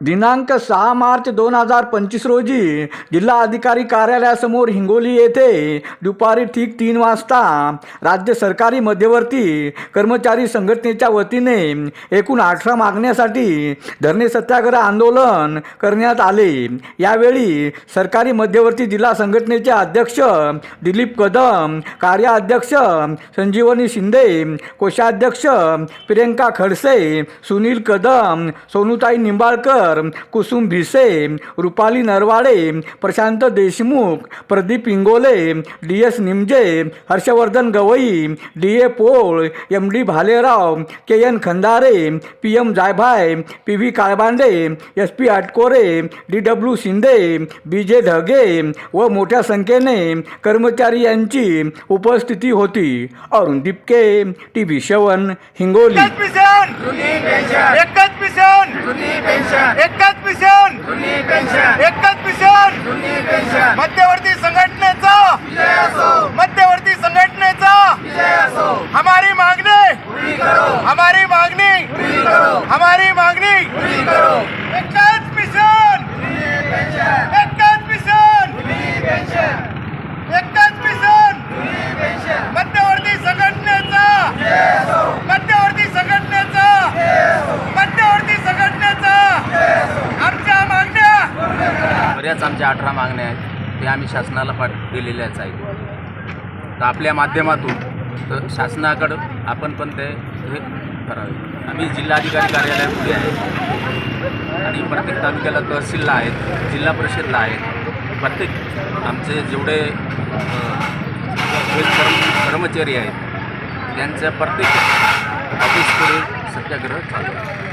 दिनांक सहा मार्च दोन हजार पंचवीस रोजी जिल्हा अधिकारी कार्यालयासमोर हिंगोली येथे दुपारी ठीक तीन वाजता राज्य सरकारी मध्यवर्ती कर्मचारी संघटनेच्या वतीने एकूण अठरा मागण्यासाठी धरणे सत्याग्रह आंदोलन करण्यात आले. यावेळी सरकारी मध्यवर्ती जिल्हा संघटनेचे अध्यक्ष दिलीप कदम कार्याध्यक्ष संजीवनी शिंदे कोषाध्यक्ष Priyanka Khadse Sunil Kadam Sonutai Nimbalkar Kusum Bhise Rupali Narwade Prashant Deshmukh Pradeep Ingole D S Nimje Harshvardhan Gavai D A Pol M D Bhalerao K N Khandare P M Jaibhay P V Kalbande S P Atkore D W Shinde B J Dhage व मोठ्या संख्येने कर्मचारी यांची उपस्थिती होती. Arun Dipke T V seven Hingoli एकच mission एकच mission एकच मिशन एकच मिशन मध्यवर्ती संघटनेचा मध्यवर्ती संघटनेचा हमारी मागणी हमारी मागणी। हमारी मागणी। एकच मिशन। एकच मिशन। एकच मिशन। मध्यवर्ती संघटनेचा। मध्यवर्ती संघटनेचा। मध्यवर्ती संघटनेचा। आमच्या मागण्या। बऱ्याच आमच्या अठरा मागण्या आहेत. त्या आम्ही शासनाला पाठ दिलेल्याच आहेत. तर आपल्या माध्यमातून तर शासनाकडं आपण पण ते हे करावे. आम्ही जिल्हाधिकारी कार्यालयामध्ये आहे. आणि प्रत्येक तालुक्याला तहसीलला आहेत जिल्हा परिषदला आहेत. प्रत्येक आमचे जेवढे कर्मचारी आहेत त्यांच्या प्रत्येक ऑफिसकडे सत्याग्रह चालू आहे.